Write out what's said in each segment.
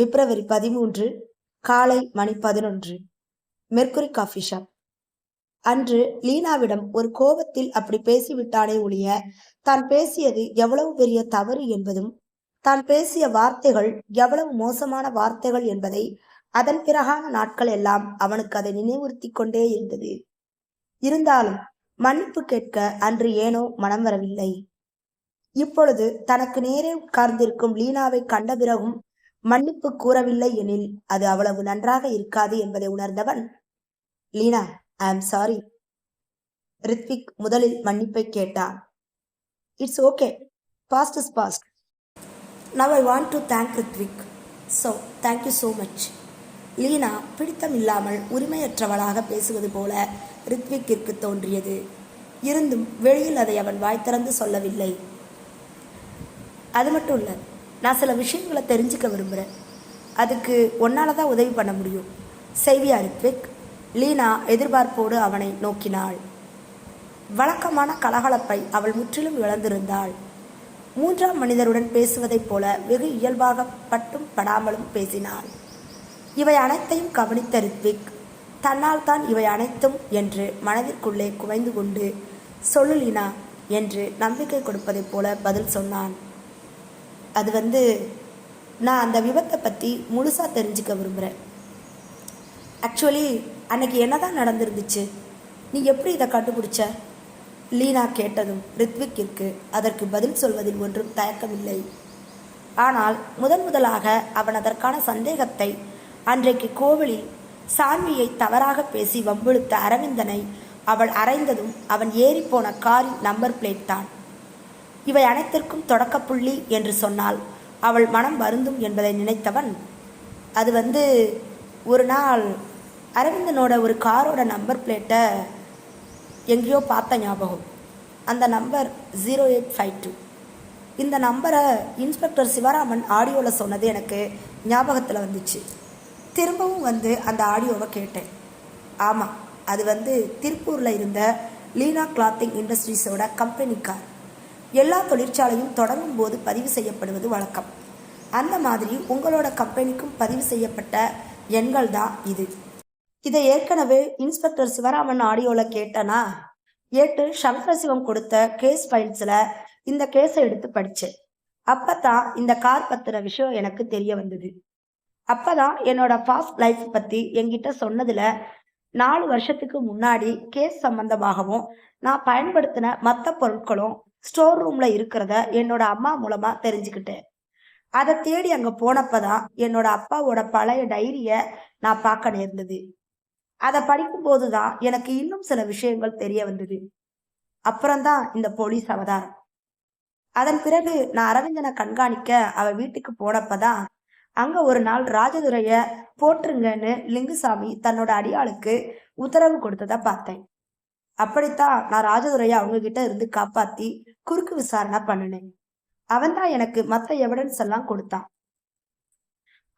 பிப்ரவரி பதிமூன்று காலை மணி பதினொன்று. Mercury coffee shop. அன்று லீனாவிடம் ஒரு கோபத்தில் அப்படி பேசிவிட்டானே ஒழிய தான் பேசியது எவ்வளவு பெரிய தவறு என்பதும் தான் பேசிய வார்த்தைகள் எவ்வளவு மோசமான வார்த்தைகள் என்பதை அதன் பிறகான நாட்கள் எல்லாம் அவனுக்கு அதை நினைவுறுத்தி கொண்டே இருந்தது. இருந்தாலும் மன்னிப்பு கேட்க அன்று ஏனோ மனம் வரவில்லை. இப்பொழுது தனக்கு நேரே உட்கார்ந்திருக்கும் லீனாவை கண்ட பிறகும் மன்னிப்பு கூறவில்லை எனில் அது அவ்வளவு நன்றாக இருக்காது என்பதை உணர்ந்தவன் லீனா ஐ ஆம் சாரி ரித்விக் முதலில் மன்னிப்பை கேட்டான் it's okay past is past now I want to thank Rithvik so thank you so much Leena பிடித்தம் இல்லாமல் உரிமையற்றவளாக பேசுவது போல ரித்விக்கிற்கு தோன்றியது. இருந்தும் வெளியில் அதை அவன் வாய் திறந்து சொல்லவில்லை. அது மட்டும் இல்லை நான் சில விஷயங்களை தெரிஞ்சுக்க விரும்புகிறேன் அதுக்கு உன்னால தான் உதவி பண்ண முடியும். செய்வியா ரித்விக்? லீனா எதிர்பார்ப்போடு அவனை நோக்கினாள். வழக்கமான கலகலப்பை அவள் முற்றிலும் இழந்திருந்தாள். மூன்றாம் மனிதருடன் பேசுவதைப் போல வெகு இயல்பாக பட்டும் படாமலும் பேசினாள். இவை அனைத்தையும் கவனித்த ரித்விக் தன்னால் தான் இவை அனைத்தும் என்று மனதிற்குள்ளே குவைந்து கொண்டு சொல்லு லீனா என்று நம்பிக்கை கொடுப்பதைப் போல பதில் சொன்னான். அது வந்து நான் அந்த விபத்தை பற்றி முழுசாக தெரிஞ்சுக்க விரும்புகிறேன் ஆக்சுவலி அன்னைக்கு என்னதான் நடந்துருந்துச்சு? நீ எப்படி இதை கண்டுபிடிச்ச? லீனா கேட்டதும் ரித்விக்கிற்கு அதற்கு பதில் சொல்வதில் ஒன்றும் தயக்கமில்லை. ஆனால் முதன் முதலாக அவன் அதற்கான சந்தேகத்தை அன்றைக்கு கோவிலில் சான்வியை தவறாக பேசி வம்பிழுத்த அரவிந்தனை அவள் அறைந்ததும் அவன் ஏறிப்போன காரின் நம்பர் பிளேட் தான். இவை அனைத்திற்கும் தொடக்கப்புள்ளி என்று சொன்னால் அவள் மனம் வருந்தும் என்பதை நினைத்தவன் அது வந்து ஒரு நாள் அரவிந்தனோட ஒரு காரோட நம்பர் பிளேட்டை எங்கேயோ பார்த்த ஞாபகம். அந்த number zero eight five two. இந்த நம்பரை இன்ஸ்பெக்டர் சிவராமன் ஆடியோவில் சொன்னது எனக்கு ஞாபகத்தில் வந்துச்சு. திரும்பவும் வந்து அந்த ஆடியோவை கேட்டேன். ஆமாம் அது வந்து திருப்பூரில் இருந்த லீனா கிளாத்திங் இண்டஸ்ட்ரீஸோட கம்பெனி கார். எல்லா தொழிற்சாலையும் தொடங்கும் போது பதிவு செய்யப்படுவது வழக்கம். அந்த மாதிரி உங்களோட கம்பெனிக்கும் பதிவு செய்யப்பட்ட எண்கள் தான் இது. இதை ஏற்கனவே இன்ஸ்பெக்டர் சிவராமன் ஆடியோவில் கேட்டனா? ஏட்டு சங்கரசிவம் கொடுத்த கேஸ் ஃபைல்ஸில் இந்த கேஸை எடுத்து படித்தேன் அப்போ தான் இந்த கார் பத்திர விஷயம் எனக்கு தெரிய வந்தது. அப்போ தான் என்னோட ஃபாஸ்ட் லைஃப் பற்றி என்கிட்ட சொன்னதில் நாலு வருஷத்துக்கு முன்னாடி கேஸ் சம்பந்தமாகவும் நான் பயன்படுத்தின மற்ற பொருட்களும் ஸ்டோர் ரூம்ல இருக்கிறத என்னோட அம்மா மூலமா தெரிஞ்சுக்கிட்டேன். அதை தேடி அங்க போனப்பதான் என்னோட அப்பாவோட பழைய டைரிய நான் பார்க்க நேர்ந்தது. அதை படிக்கும் போதுதான் எனக்கு இன்னும் சில விஷயங்கள் தெரிய வந்தது. அப்புறம்தான் இந்த போலீஸ் அவதாரம். அதன் பிறகு நான் அரவிந்தனை கண்காணிக்க அவ வீட்டுக்கு போனப்பதான் அங்க ஒரு நாள் ராஜதுரைய போட்டுருங்கன்னு லிங்குசாமி தன்னோட அடியாளுக்கு உத்தரவு கொடுத்ததை பார்த்தேன். அப்படித்தான் நான் ராஜதுரைய அவங்க கிட்ட இருந்து காப்பாத்தி குறுக்கு விசாரணை பண்ணினேன் அவன்தான் எனக்கு மற்ற எவிடன்ஸ் எல்லாம் கொடுத்தான்.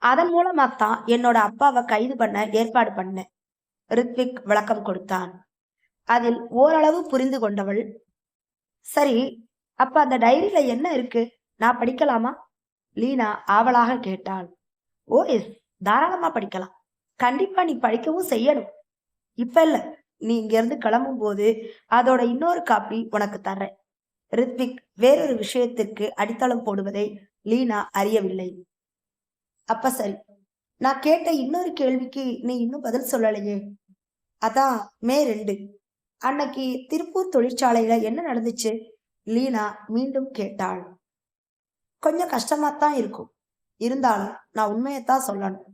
அதன் மூலமா தான் என்னோட அப்பாவை கைது பண்ண ஏற்பாடு பண்ணேன். ரித்விக் விளக்கம் கொடுத்தான். அதில் ஓரளவு புரிந்து கொண்டவள் சரி அப்ப அந்த டைரியில என்ன இருக்கு? நான் படிக்கலாமா? லீனா ஆவலாக கேட்டாள். ஓ எஸ் தாராளமா படிக்கலாம். கண்டிப்பா நீ படிக்கவும் செய்யணும். இப்ப இல்ல நீ இங்கிருந்து கிளம்பும் போது அதோட இன்னொரு காப்பி உனக்கு தர்றேன். ரித்விக் வேறொரு விஷயத்திற்கு அடித்தளம் போடுவதை லீனா அறியவில்லை. அப்ப சரி நான் கேட்ட இன்னொரு கேள்விக்கு நீ இன்னும் பதில் சொல்லலையே. அதான் மே ரெண்டு. அன்னைக்கு திருப்பூர் தொழிற்சாலையில என்ன நடந்துச்சு? லீனா மீண்டும் கேட்டாள். கொஞ்சம் கஷ்டமாத்தான் இருக்கும். இருந்தாலும் நான் உண்மையத்தான் சொல்லணும்.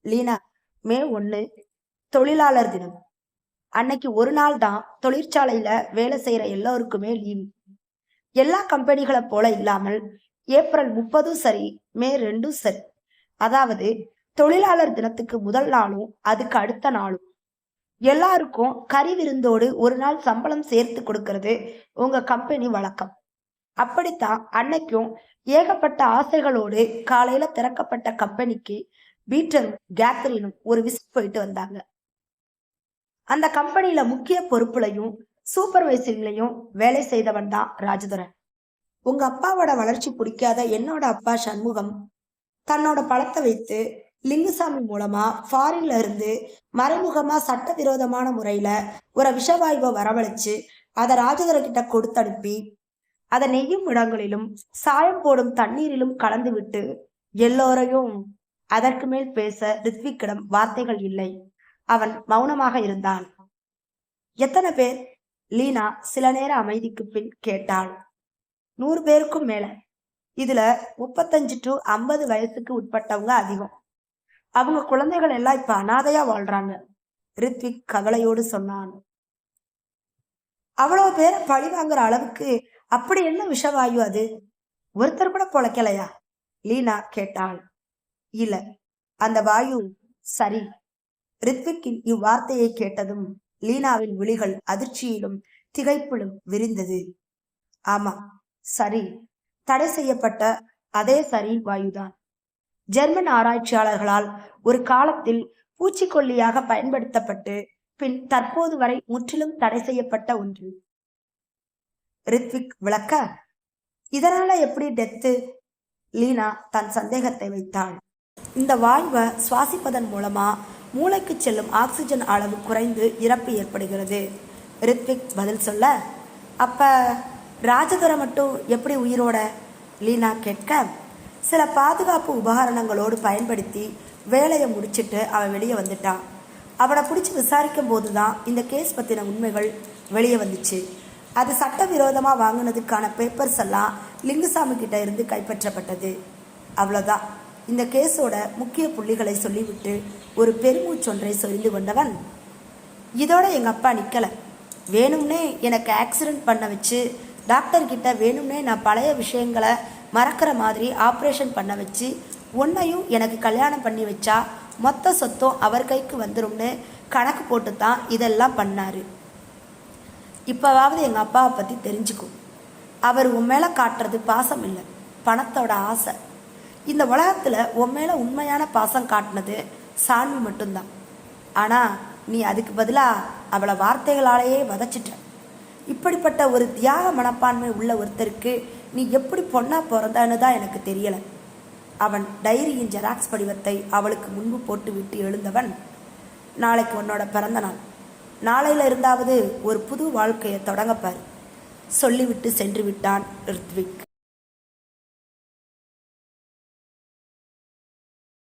லீனா மே ஒன்று தொழிலாளர் தினம். அன்னைக்கு ஒரு நாள் தான் தொழிற்சாலையில வேலை செய்யற எல்லோருக்குமே லீவ் எல்லா கம்பெனிகளை போல இல்லாமல் ஏப்ரல் முப்பதும் சரி மே ரெண்டும் சரி. அதாவது தொழிலாளர் தினத்துக்கு முதல் நாளும் அதுக்கு அடுத்த நாளும். எல்லாருக்கும் கறி விருந்தோடு ஒரு நாள் சம்பளம் சேர்த்து கொடுக்கறது உங்க கம்பெனி வழக்கம். அப்படித்தான் அன்னைக்கும் ஏகப்பட்ட ஆசைகளோடு காலையில திறக்கப்பட்ட கம்பெனிக்கு பீட்டரும் கேத்ரினும் ஒரு விசிட் போயிட்டு வந்தாங்க. அந்த கம்பெனியில முக்கிய பொறுப்புலையும் சூப்பர்வைசிங்லையும் வேலை செய்தவன் தான் ராஜதுரன் உங்க அப்பாவோட வளர்ச்சி பிடிக்காத என்னோட அப்பா சண்முகம் தன்னோட பழத்தை வைத்து லிங்குசாமி மூலமா ஃபாரின்ல இருந்து மறைமுகமா சட்டவிரோதமான முறையில ஒரு விஷவாயுவை வரவழைச்சு அதை ராஜதுரை கிட்ட கொடுத்தனுப்பி அதை நெய்யும் இடங்களிலும் சாயம் போடும் தண்ணீரிலும் கலந்து விட்டு எல்லோரையும் அதற்கு மேல் பேச ரித்விக்கிடம் வார்த்தைகள் இல்லை. அவன் மௌனமாக இருந்தான். எத்தனை பேர்? லீனா சில நேர அமைதிக்கு பின் கேட்டாள். நூறு பேருக்கும் மேல. இதுல முப்பத்தஞ்சு டு ஐம்பது வயசுக்கு உட்பட்டவங்க அதிகம். அவங்க குழந்தைகள் எல்லாம் இப்ப அனாதையா வாழ்றாங்க. ரித்விக் கவலையோடு சொன்னான். அவ்வளவு பேரை பழி வாங்குற அளவுக்கு அப்படி என்ன விஷவாயு அது? ஒருத்தர் கூட பொழைக்கலையா? லீனா கேட்டாள். இல்ல அந்த வாயு சரி. ரித்விக்கின் இவ்வார்த்தையை கேட்டதும் லீனாவின் விழிகள் அதிர்ச்சியிலும் திகைப்பிலும் விரிந்தது. ஆமா சரி. தடை செய்யப்பட்ட அதே சரி வாயுதான். ஜெர்மன் ஆராய்ச்சியாளர்களால் ஒரு காலத்தில் பூச்சிக்கொல்லியாக பயன்படுத்தப்பட்டு பின் தற்போது வரை முற்றிலும் தடை செய்யப்பட்ட ஒன்று. ரித்விக் விளக்க இதனால எப்படி டெத்து? லீனா தன் சந்தேகத்தை வைத்தாள். இந்த வாயுவை சுவாசிப்பதன் மூலமா மூளைக்கு செல்லும் ஆக்சிஜன் அளவு குறைந்து இறப்பு ஏற்படுகிறது. ரித்விக் பதில் சொல்ல அப்ப ராஜதுரை மட்டும் எப்படி உயிரோட? லீனா கேட்க சில பாதுகாப்பு உபகரணங்களோடு பயன்படுத்தி வேலையை முடிச்சிட்டு அவன் வெளியே வந்துட்டான். அவனை பிடிச்சி விசாரிக்கும் போது தான் இந்த கேஸ் பற்றின உண்மைகள் வெளியே வந்துச்சு. அது சட்டவிரோதமாக வாங்கினதுக்கான பேப்பர்ஸ் எல்லாம் லிங்குசாமி கிட்ட இருந்து கைப்பற்றப்பட்டது. அவ்வளோதான் இந்த கேஸோட முக்கிய புள்ளிகளை சொல்லிவிட்டு ஒரு பெருமூச்சொன்றை சொரிந்து கொண்டவன் இதோட எங்கள் அப்பா நிற்கலை வேணும்னே எனக்கு ஆக்சிடென்ட் பண்ண வச்சு டாக்டர்கிட்ட வேணும்னே நான் பழைய விஷயங்களை மறக்கிற மாதிரி ஆப்ரேஷன் பண்ண வச்சு உன்னையும் எனக்கு கல்யாணம் பண்ணி வச்சா மொத்த சொத்தும் அவர் கைக்கு வந்துரும்னு கணக்கு போட்டு தான் இதெல்லாம் பண்ணார். இப்போவாவது எங்கள் அப்பாவை பற்றி தெரிஞ்சுக்கும் அவர் உன் மேலே காட்டுறது பாசம் இல்லை பணத்தோட ஆசை. இந்த உலகத்தில் உன் மேலே உண்மையான பாசம் காட்டினது சாமி மட்டும்தான். ஆனால் நீ அதுக்கு பதிலாக அவளை வார்த்தைகளாலேயே வதச்சிட்ட. இப்படிப்பட்ட ஒரு தியாக மனப்பான்மை உள்ள ஒருத்தருக்கு நீ எப்படி பொண்ணாக பிறந்தான்னு தான் எனக்கு தெரியலை. அவன் டைரியின் ஜெராக்ஸ் படிவத்தை அவளுக்கு முன்பு போட்டு விட்டு எழுந்தவன் நாளைக்கு உன்னோட பிறந்த நாள். நாளையில் இருந்தாவது ஒரு புது வாழ்க்கையை தொடங்கப்பார் சொல்லிவிட்டு சென்று விட்டான் ரித்விக்.